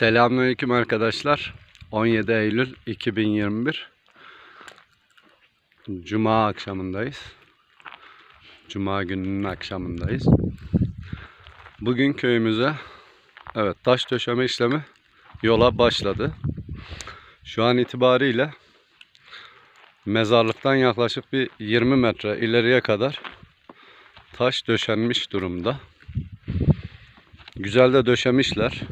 Selamünaleyküm arkadaşlar. 17 Eylül 2021 Cuma akşamındayız. Cuma gününün akşamındayız. Bugün köyümüze evet taş döşeme işlemi yola başladı. Şu an itibariyle mezarlıktan yaklaşık bir 20 metre ileriye kadar taş döşenmiş durumda. Güzel de döşemişler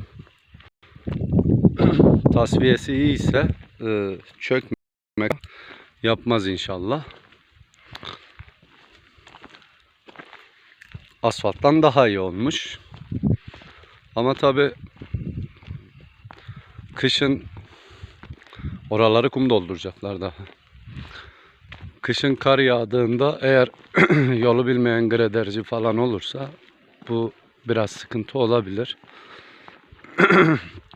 tasfiyesi iyi ise e, çökmek yapmaz inşallah. Asfalttan daha iyi olmuş. Ama tabi kışın oraları kum dolduracaklar daha. Kışın kar yağdığında eğer yolu bilmeyen grederci falan olursa bu biraz sıkıntı olabilir.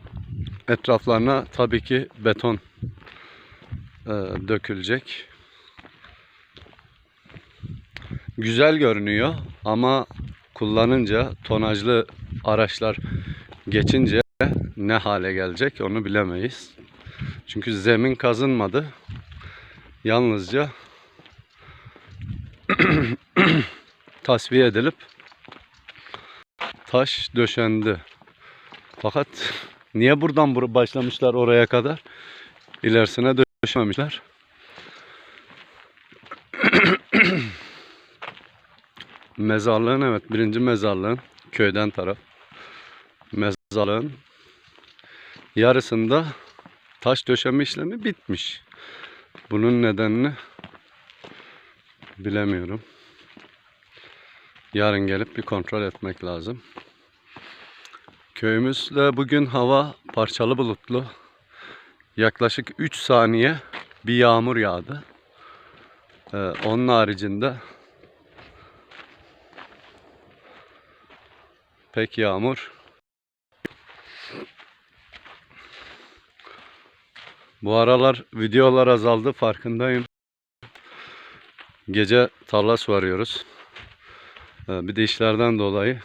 etraflarına tabii ki beton e, dökülecek. Güzel görünüyor ama kullanınca tonajlı araçlar geçince ne hale gelecek onu bilemeyiz. Çünkü zemin kazınmadı. Yalnızca tasfiye edilip taş döşendi. Fakat Niye buradan bur- başlamışlar oraya kadar? İlerisine döşememişler. mezarlığın evet birinci mezarlığın köyden taraf. Mezarlığın yarısında taş döşeme işlemi bitmiş. Bunun nedenini bilemiyorum. Yarın gelip bir kontrol etmek lazım. Köyümüzde bugün hava parçalı bulutlu. Yaklaşık 3 saniye bir yağmur yağdı. Ee, onun haricinde pek yağmur. Bu aralar videolar azaldı farkındayım. Gece tarla suvarıyoruz. Ee, bir de işlerden dolayı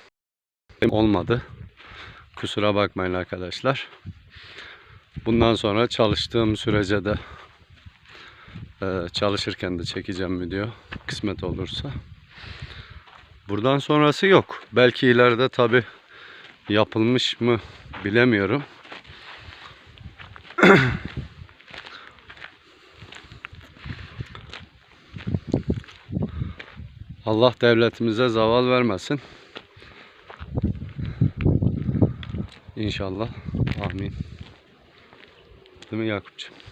olmadı. Kusura bakmayın arkadaşlar. Bundan sonra çalıştığım sürece de e, çalışırken de çekeceğim video kısmet olursa. Buradan sonrası yok. Belki ileride tabi yapılmış mı bilemiyorum. Allah devletimize zaval vermesin. İnşallah. Amin. Değil mi Yakup'cığım?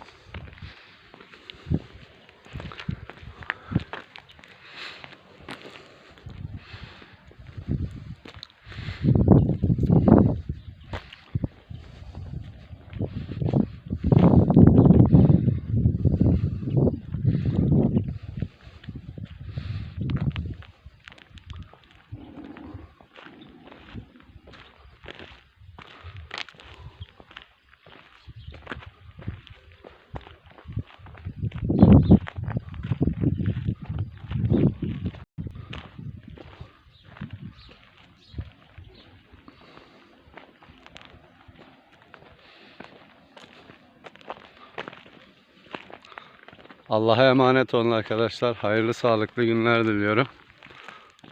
Allah'a emanet olun arkadaşlar. Hayırlı sağlıklı günler diliyorum.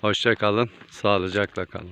Hoşça kalın. Sağlıcakla kalın.